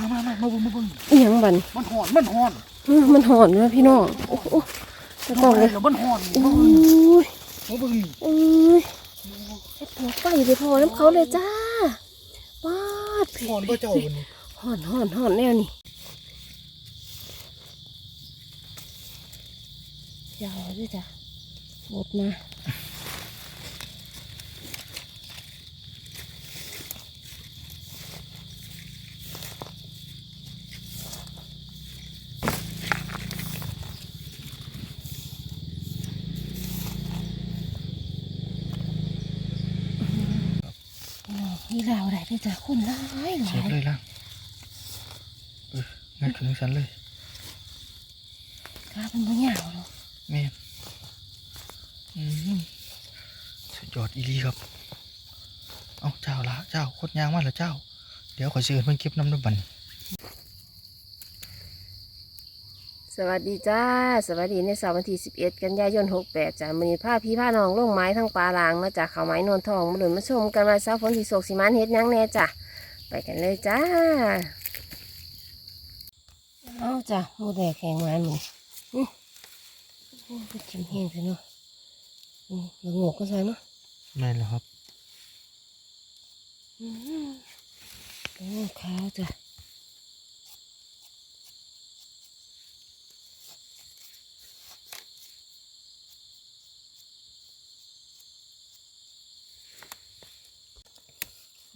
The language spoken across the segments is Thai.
มามามามาเบิ่งมาเบิ่งอีหยังบันมันหอนมันหอนอื้อมันหอนเลยพี่น้องโอ้โหจะต้องเลยแล้วมันหอนโอ้มาเบิ่งยมาเบิ่งนี่โอ้ยเฮ็ดหัวไฟไปพอน้ำเขาเลยจ้าว้าดหอนพระเจ้าวันนี้หอนหอนหอนแนวนี่ยาวด้วยจ้ะหมดมา นี่เราอะไรด้วยจ้ะคุณร้ายหลาเช็ดยเลยล่ะเอองัดขึ้นทั้งชั้นเลยกล้าเป็นบ่เหงาเนาะแม่นอืมสุดยอดอีหลีครับ เอาเจ้าละเจ้าโคตรยางมากเลยเจ้า เดี๋ยวขอเชิญเพิ่นเก็บน้ำด้วยบัดน สวัสดีจ้า สวัสดีในเสาร์วันที่11 กันยายน 68จ้ามือนี้ผ้าพี่ผ้าน้องลงไม้ทั้งปลาลางมาจากเขาไม้นวลทองมาหลุนมาชมกันว่าเสาร์ฝนที่โศกสิมานเฮ็ดหยังแน่จ้ะไปกันเลยจ้าเอาจ้ะหมูแดงแข็งไม้หมูอื้อโอ้ยจิ้มแห้งเลยเนาะอืมแล้วงอกก็ใส่เนาะแม่นแล้วครับอืมโอ้ขาวจ้ะ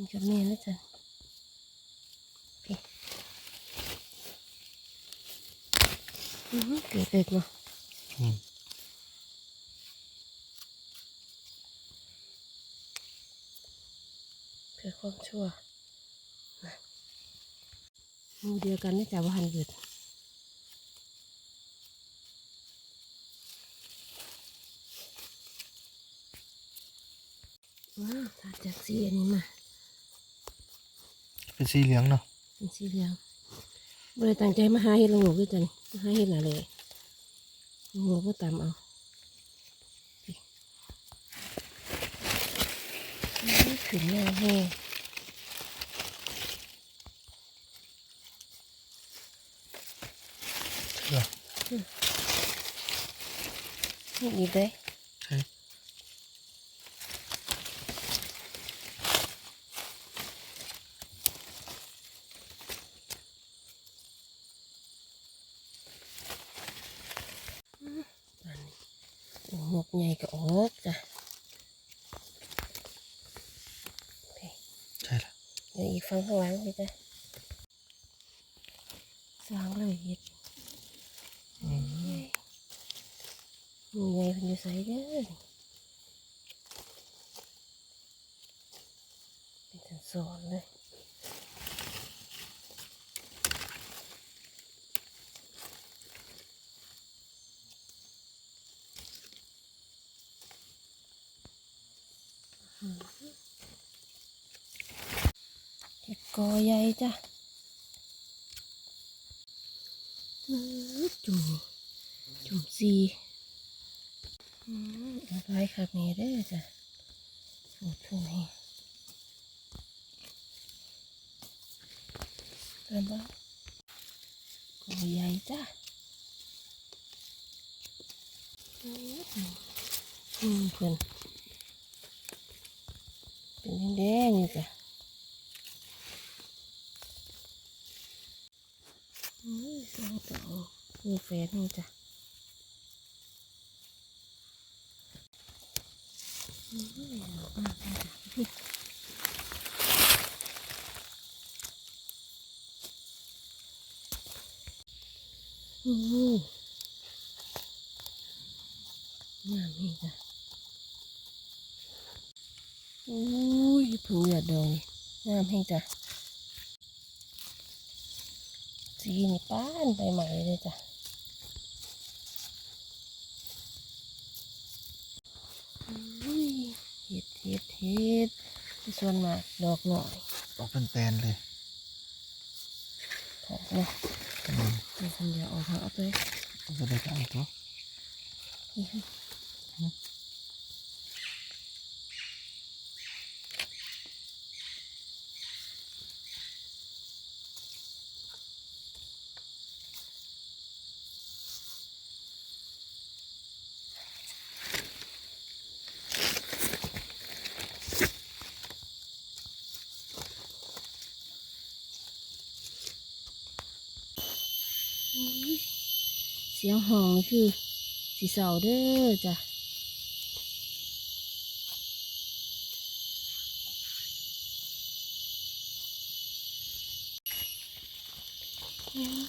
นจะแม่นแล้วจ้ะพี่อือหือเกิดเด็กเนาะอืมเพื่อความชั่วนะหมูเดียวกันนี่จ้ะว่าหันเกิดว้าวถ้าจากสีอันนี้มา เป็นสีเหลืองเนาะเป็นสีเหลืองบริตั้งใจมาหาเห็ดละโงกด้วยจ้ะนี่มาหาเห็ดอะไรเลยละโงกก็ตามเอาพี่อื้อขึ้นแน่แห้งเชื่อนี่อีกเลย ใช่ โอ้หมกใหญ่ก็ออกจ้ะโอเค ใช่ละ เดี๋ยวอีกฟังข้างหลังพี่จ้ะสว่างเลยเห็ด อืม หมูใหญ่เพิ่นอยู่ใส่เด้อเป็นสันสอนเลยเห็ดก อใหญ่จ้ะจุ่มจุ่มซีอืมเอะไรครับนี่เด้อจ้ะโอ้ทุ่งนี่เติมบ้างกอใหญ่จ้ะอืมอืมเพื่อนเป็นแดงๆนี่จ้ะ อุ้ยสองตัวมีแฟนนี่จ้ะอุ้ยเอามากเลยจ้ะอู้งามนี่จ้ะอุ้ยเพึ่งหยาดดองงามให้จ้ะ สีนี่ป้านไปใหม่เลยจ้ะอุ้ยเห็ดเห็ดเห็ดที่ส่วนมากดอกหน่อยออกเป็นแปลนเลยถอกเนาะอืมมีคนเดียวออกมาเอาไปเอาไปได้กันอีกเนาะอ เสียงห้องคือสีเสาเด้อจ้ะ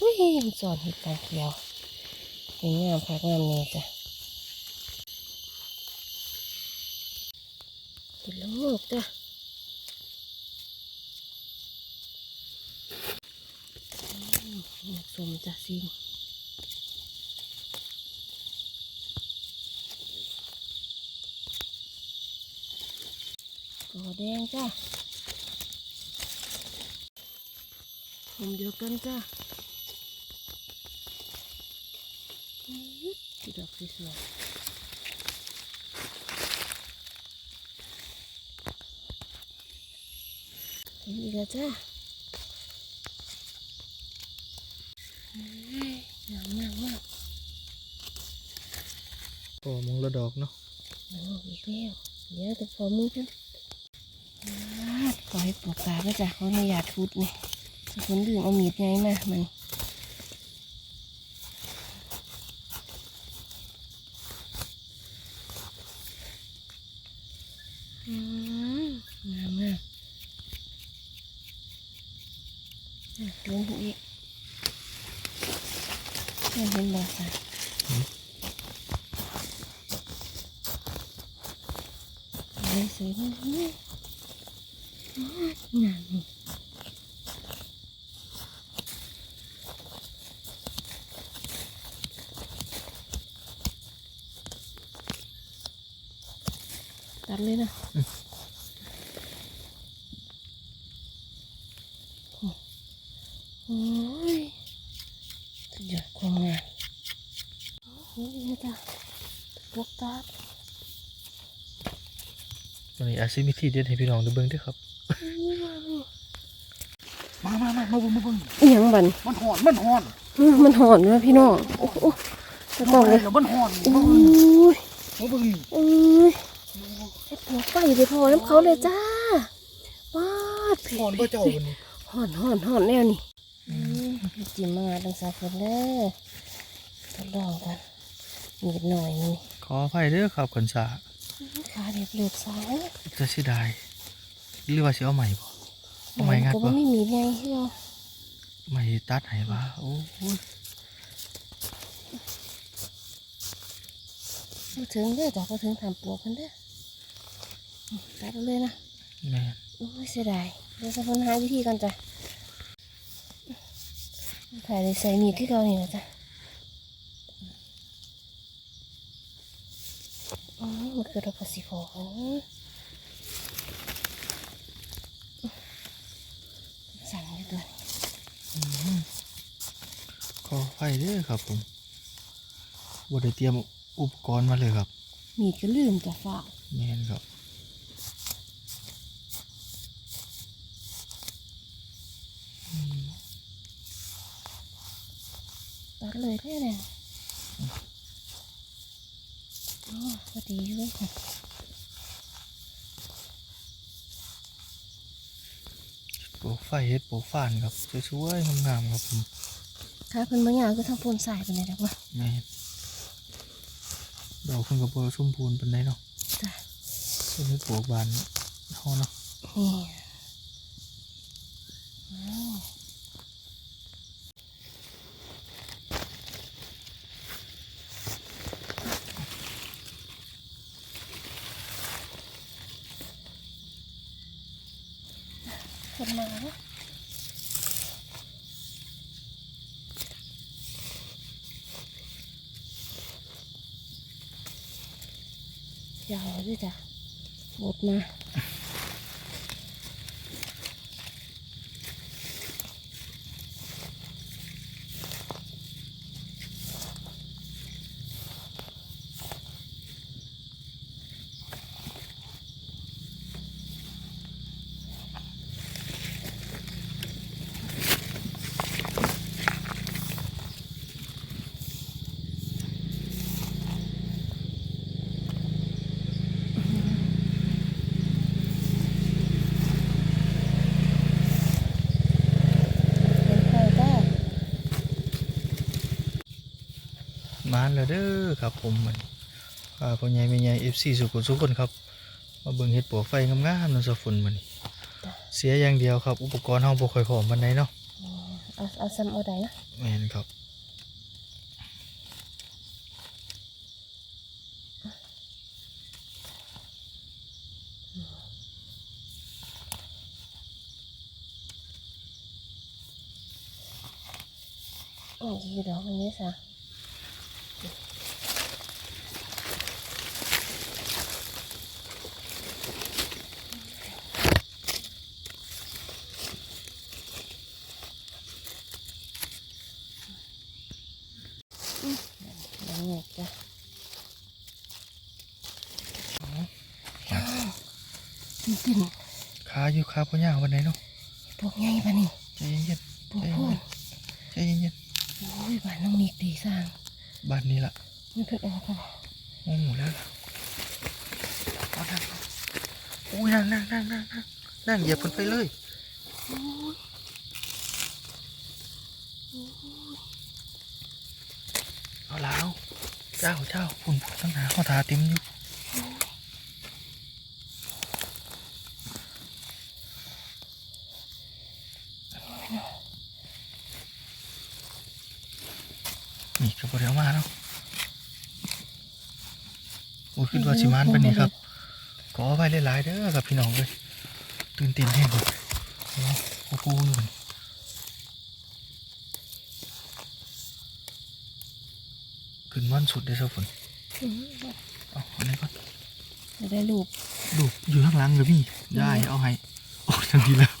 อุ้ยสอนเห็ดตาเขียวเป็นงามพักงามเนี่ยจ้ะเป็นลูกจ้ะอืมเหมาะ สมจ้ะสิกอแดงจ้ะผมเดียวกันจ้ะที่ดอกสวยๆนอีกแล้วจ้าเฮ้ยงามมากมาก พอมอง ละดอกเนาะโอ้อีกแล้วเดี๋ยวแต่พอมือกันขอให้ปวดตาก็จ้ะเขาในยาทุดนี่จะคนดื่มเอามีดไงมามันอืมงามมากอะลงอีกเห็นเห็นบ่จ้ะเลยสวยมา กเลยงามนี่ตัดเลยนะโอ้ยสุดยอดความงามโอ้ยนี่จ้ะพวกตัดวั นนี้อาซิมิทีเด็ดให้พี่น้องได้เบิ่งเด้วยครับ มามามามาเบิ่งมาเบิ่งอีหยังบันมันหอน มันหอนอื้อมันหอนนะพี่น้องโอ้โหตะกล้องเลยแล้วมันหอนโอ้มาเบิ่งยมาเบิ่งโอ้ยเอ็ดหัวไฟไปพอน้ำเขาเลยจ้าว้าดหอนบ่เจ้าวันนี้หอนหอนหอนแนวนี่จิ้มมางาดังสาฝนเด้อทดลองกันนิดหน่อยนี่ขออภัยเด้อครับขนสา ขาเรียบเรียบสายจะเสียดายหรือว่าสิเอาใหม่บ่เอาใหม่งัดก็บ่ว่าไม่มีไงที่เราใหม่ตัดให้บ่าโอ้ยพูดถึงเด้อจ้ะพูดถึงทำปลวกกันเด้อตัดเอาเลยนะแม่นโอ้ยเสียดายเดี๋ยวจะค้นหาวิธีกันจ้ะถ่ายเลยใส่มีดที่เรานี่นะจ้ะอ๋อ มันคือเราภาษีฟอกันสั่งเลยตัวขออภัยเด้อครับผมบ่ได้เตรียมอุปกรณ์มาเลยครับ มีดก็ลืมจ้ะฝากแม่นครับตัดเลยได้เลย อ๋อพอดีอยู่ค่ะโปรไฟล์เฮ็ดโปรฟานครับสวยๆงามๆครับผมถ้าเพิ่นบางอย่างก็ทางโพนสายไปเลยนะว่าแม่นดอกเพิ่นก็บ่สมบูรณ์ปานใดเนาะจ้ะเพิ่นเฮ็ดปลูกบานเฮาเนาะนี่อ้าวคน มาแล้วยาวด้วยจ้ะหมดมา ง มาน แล้วเด้อครับผมมันอ่าพ่อใหญ่แม่ใหญ่ FC สุขุมสุขคนครับ มาเบิ่งเฮ็ดปวกไฟงามๆนำสะฝนมันเสียอย่างเดียวครับ อุปกรณ์เฮาบ่ค่อยพร้อมปานใดเนาะเอาเอาซ้ำเอาใดนะแม่นครับโอ้ยดอกมันนี้ซะอืมอย่างนี้จ้ะ จริงขาอยู่ขาพ่อยาวปานใดเนาะๆพวกใหญ่ปะนี่ใจเย็นพวกพูดๆใจเย็นโอ้ยบ้านน้องมีตีสร้างๆบ้านนี้ล่ะมันเพิ่งออกกันโอ้โหแล้วล่ะเอานั่งโอ้ยนั่งนั่งนั่งนั่งนั่งนั่งเหยียบเพิ่นไปเลยเอาแล้วเจ้าเจ้าคุณตั้งหาข้อทาเต็มอยู่นี่ก็บ่ได้เอามาเนาะโอ้ยขึ้นว่าสิมานปานนี้ครับขอไปหลายๆเด้อครับพี่น้องเลยตื่นเต้นแห้งเลยโอ้โหปูอยู่นี่ขึ้นมันสุดได้อเจ้าฝนอืมเอาอันนี้ก่อนจะได้รูปลูกอยู่ข้างหลังกับพี่ได้เอาให้โอ้ทันทีแล้ว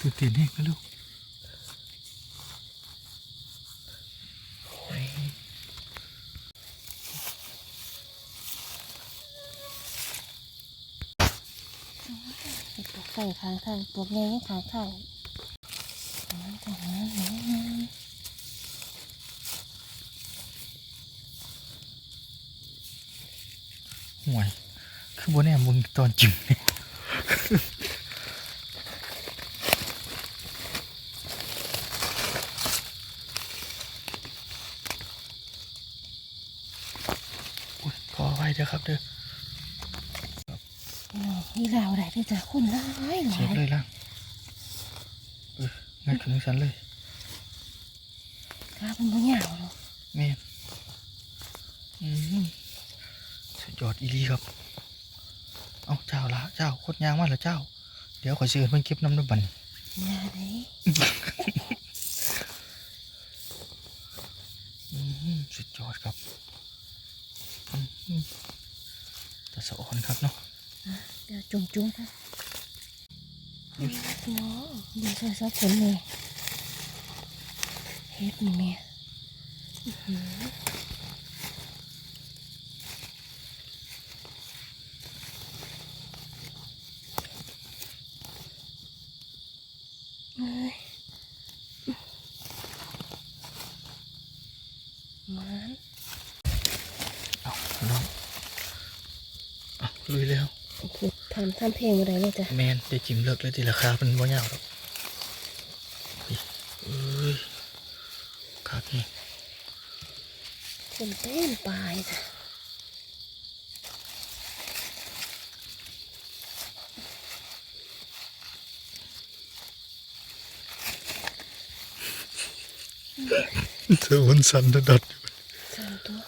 ตื่นเต้นแห้งนะลูก ปลูกไก่ข้างทางปลูกใหญ่ขางทางนั้นแต่นั้นห่วยคือบนแอมมึงตอนจิ้มเนี่ยอุ๊ยขอไว้เด้อครับเด้อ นี่ลาวได้ด้วยจ้ะคนร้ายหลาเช็คยเลยล่ะเอองั้นขึ้นสันเลยกล้าเป็นบ่ยาวหรอกแม่นอืมสุดยอดอีหลีครับ เอาเจ้าละเจ้าโคตรยางมากละเจ้า เดี๋ยวขอเชิญเพิ่นเก็บน้ำน้ำบันยาได้อืมสุดยอดครับอืมแตะสะอ่อนครับเนาะ เดี๋ยวจุ่มจุ่มค่ะเนาะเดี๋ยว ทำทำเพลงอะไรเลยจ้ะแมนได้จิ้มเลิกเลยทีราคาเป็นบ่ยาวหรอกนี่เอ้ยครับนี่เป็นเต้นปลายจ้ะเธอมันสั่นระดับสามตัว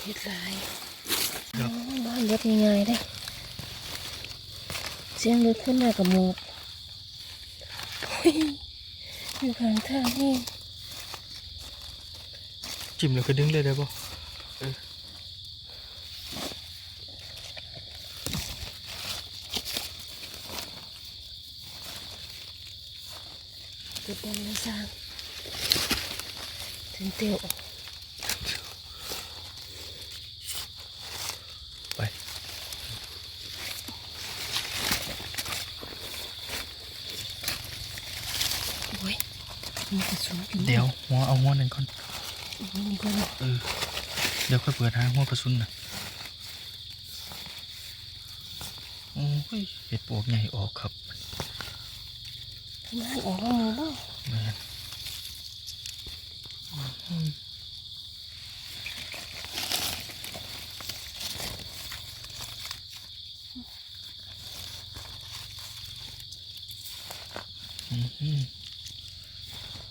เฮ็ดลายครับอ๋อบ้านเล็กง่ายๆได้ เสียงรถขึ้นมากับหมูกโอ้ยอยู่ข้างทางนี่จิ้มแล้วก็ดึงเลยได้ป่ะกดดันเลยสร้างถึงเตียว ก่อนเออเดี๋ยวค่อยเปิดหาหัวกระสุนนะโอ้ยเห็ดปวกใหญ่ออกครับมันออกมาหบ้างแมน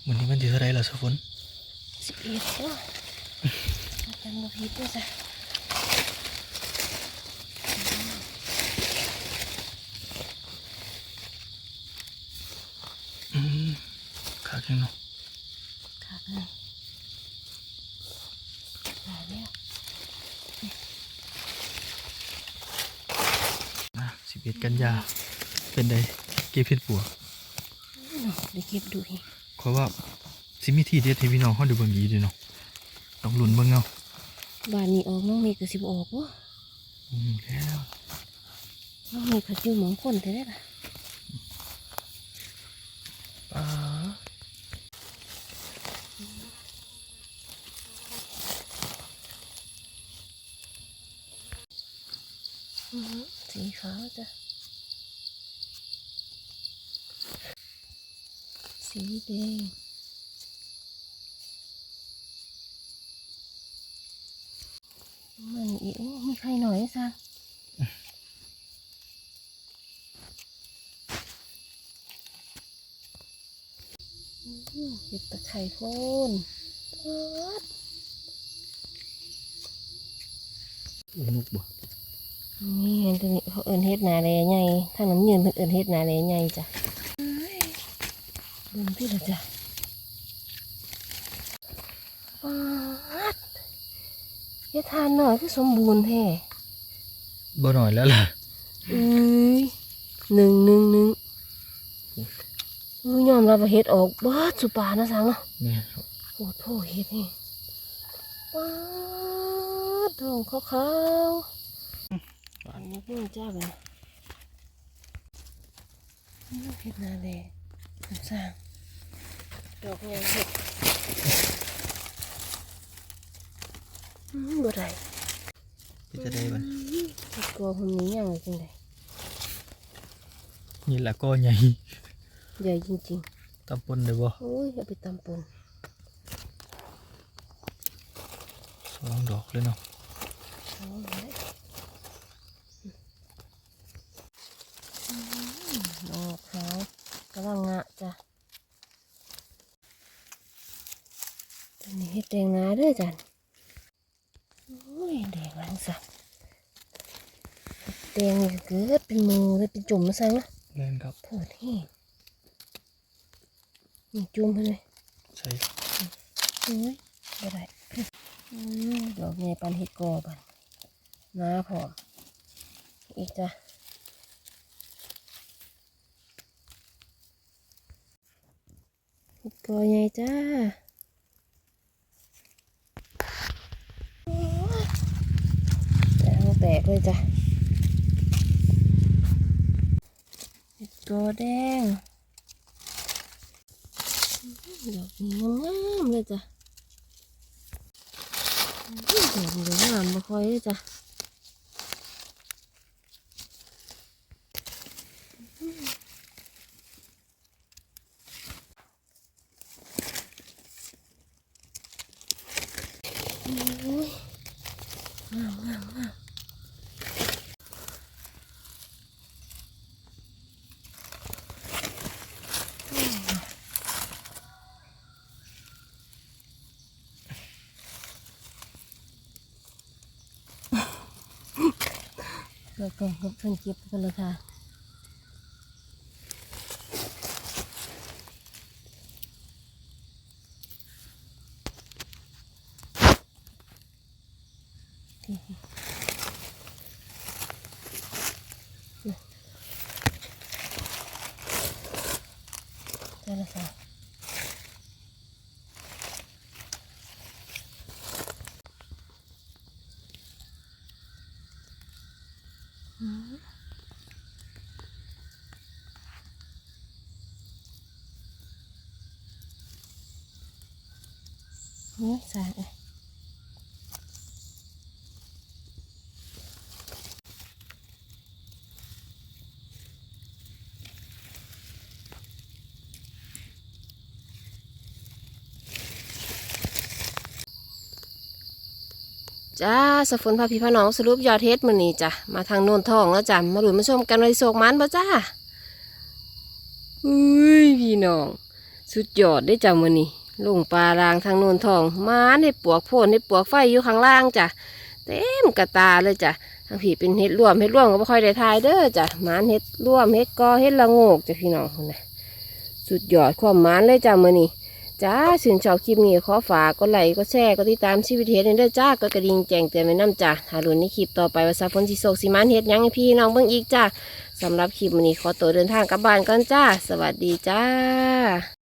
วันนี้มันที่เท่าไรล่ะสะฝน อ็ดเนาะกันบ่ผิดด้วยจ้ะอืมขาแข็งเนาะขาดเลยขาดแล้วนะสิบเอ็ดกันยา เป็นไดเก็บเห็ดปัวเนาะเดี๋ยวเก็บดูอีกเพราะว่า สิมีที่เด็ดให้พี่น้องเขาดูเบิ่งดีเด้วยเนาะต้องลุ้นเบิ่งเอาบ้านนี้ออกน้องมีก็สิบออกวะอืมแล้วน้องมีเขาจิ้วหมองคนแต่ได้ล่ะป้าอื้อหือสีขาวจ้ะสีแดง มันอีกโอ้มีใครหน่อยซะอื้อเห็ดตะไคร่โพ่นปัดอุ้นุกบ่นี่เห็นตัวนี้เขาเอินเฮ็ดหนาแลใหญ่ถ้าน้ำยืนเพิ่นเอินเฮ็ดหนาแลใหญ่จ้ะเบิ่งที่ละจ้ะปัดเฮ็ดทานหน่อยคือสมบูรณ์แท้บ่หน่อยแล้วล่ะอุ้ยหนึ่งหนึ่งหนึ่งอุ้ยยอมรับว่าเฮ็ดออกบ้าดสุปานะสังเนาะแม่นครับโหดโถเฮ็ดนี่ปัดทองขาวๆอันนี้เพิ่งจ้าไปนี่เฮ็ดหนาแลสร้างดอกยังเฮ็ดอืม บ่ได้เป็นจะได้บ่เฮ็ดกลัวคนนี้ยังไงจังไดนี่ละก็ใหญ่ใหญ่จริงตำปนได้บ่ๆโอ้ยเอาไปตำปนสองดอกเลยเนาะเอาเลยอืมดอกขาวกำลังงะจ้ะตัวนี้เฮ็ดแดงงาเด้อจ้ะโอ้ ยแดงหลังสักแดงนี่ก็เกิดเป็นมือเลยเป็นจุ่มมาซังนะแม่นครับโทษที่นี่จุ่มไปเลยใช่โอ้ยบ่ได้อืมดอกใหญ่ปันเห็ดกอปันน้าพร้อมอีกจ้ะเห็ดกอใหญ่จ้าโอ้ย แต่เลยจ้ะเห็ดกอแดงดอกนี้งามเลยจ้ะเดี๋ยวเดี๋ยวงามบ่ค่อยเลยจ้ะโอ้ยงามงามงาม เกิดก่อนเพิ่นเก็บกันเลยค่ะได้แล้วค่ะ นี่สาจ้าสฝนพาพี่พาน้องสรุปยอดเทสมือนี้จ้ะมาทางโนนทองแล้วจ้ะมาดูมาชมกันเลยโศกมันบ่จ้าอุ้ยพี่น้อง สุดยอดได้จ้ะมื้อนี้ ลุงปลารางทางโนนทองมาในปวกโพนในปวกไฟอยู่ข้างล่างจ้ะเต็มกระตาเลยจ้ะทางผีเป็นเห็ดร่วมเห็ดร่วมก็บ่ค่อยได้ทายเด้อจ้ะมานเห็ดร่วมเห็ดกอเห็ดละโงกจ้ะพี่น้องคนน่ะสุดยอดความมานเลยจ้ะมื้อนี้จ้าสินชอบคลิปนี้ขอฝากก็ไลค์ก็แชร์ก็ติดตามชีวิตเฮ็ดเด้อจ้าก็กระดิ่งแจ้งเตือนไว้นํจ้ะถ้าลุ้นในคลิปต่อไปว่าซาฝนสิโศกสิหมานเฮ็ดยังพี่น้องเบิ่งอีกจ้าสำหรับคลิปมื้อนี้ขอตัวเดินทางกลับบ้านก่อนจ้า สวัสดีจ้า